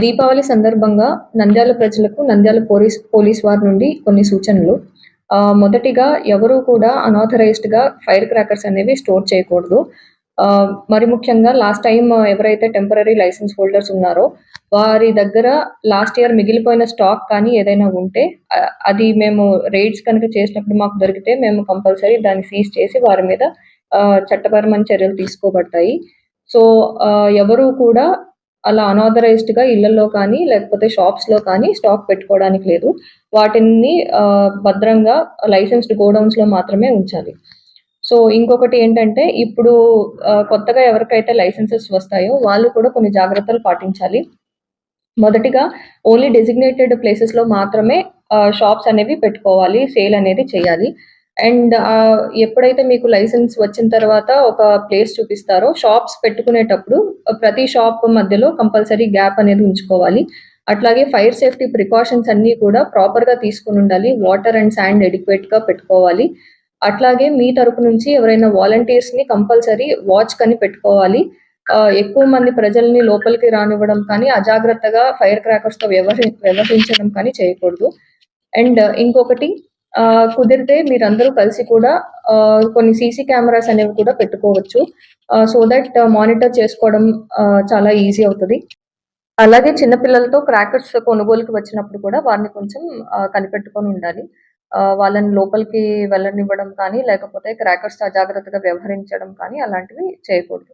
దీపావళి సందర్భంగా నంద్యాల ప్రజలకు Nandyal police police వారి నుండి కొన్ని సూచనలు. మొదటిగా ఎవరు కూడా అనాథరైజ్డ్గా ఫైర్ క్రాకర్స్ అనేవి స్టోర్ చేయకూడదు. మరి ముఖ్యంగా లాస్ట్ టైం ఎవరైతే టెంపరీ లైసెన్స్ హోల్డర్స్ ఉన్నారో వారి దగ్గర లాస్ట్ ఇయర్ మిగిలిపోయిన స్టాక్ కానీ ఏదైనా ఉంటే అది మేము రైడ్స్ కనుక చేసినప్పుడు మాకు దొరికితే మేము కంపల్సరీ దాన్ని సీజ్ చేసి వారి మీద చట్టపరమైన చర్యలు తీసుకోబడతాయి. సో ఎవరు కూడా అలా అనాథరైజ్డ్గా ఇళ్ళలో కానీ లేకపోతే షాప్స్లో కానీ స్టాక్ పెట్టుకోవడానికి లేదు. వాటిని భద్రంగా లైసెన్స్డ్ గోడౌన్స్లో మాత్రమే ఉంచాలి. సో ఇంకొకటి ఏంటంటే ఇప్పుడు కొత్తగా ఎవరికైతే లైసెన్సెస్ వస్తాయో వాళ్ళు కూడా కొన్ని జాగ్రత్తలు పాటించాలి. మొదటిగా ఓన్లీ డెసిగ్నేటెడ్ ప్లేసెస్లో మాత్రమే షాప్స్ అనేవి పెట్టుకోవాలి సేల్ అనేది చేయాలి. అండ్ ఎప్పుడైతే మీకు లైసెన్స్ వచ్చిన తర్వాత ఒక ప్లేస్ చూపిస్తారో షాప్స్ పెట్టుకునేటప్పుడు ప్రతి షాప్ మధ్యలో కంపల్సరీ గ్యాప్ అనేది ఉంచుకోవాలి. అట్లాగే ఫైర్ సేఫ్టీ ప్రికాషన్స్ అన్నీ కూడా ప్రాపర్గా తీసుకుని ఉండాలి. వాటర్ అండ్ శాండ్ ఎడిక్వేట్గా పెట్టుకోవాలి. అట్లాగే మీ తరపు నుంచి ఎవరైనా వాలంటీర్స్ని కంపల్సరీ వాచ్ కని పెట్టుకోవాలి. ఎక్కువ మంది ప్రజల్ని లోపలికి రానివ్వడం కానీ అజాగ్రత్తగా ఫైర్ క్రాకర్స్తో వ్యవహరి వ్యవహరించడం కానీ చేయకూడదు. అండ్ ఇంకొకటి కుదిరితే మీరందరూ కలిసి కూడా ఆ, కొన్ని సీసీ కెమెరాస్ అనేవి కూడా పెట్టుకోవచ్చు. సో దట్ మానిటర్ చేసుకోవడం చాలా ఈజీ అవుతుంది. అలాగే చిన్నపిల్లలతో క్రాకర్స్ కొనుగోలుకి వచ్చినప్పుడు కూడా వారిని కొంచెం కనిపెట్టుకొని ఉండాలి. ఆ, వాళ్ళని లోపలికి వెళ్ళనివ్వడం కానీ లేకపోతే క్రాకర్స్ అజాగ్రత్తగా వ్యవహరించడం కానీ అలాంటివి చేయకూడదు.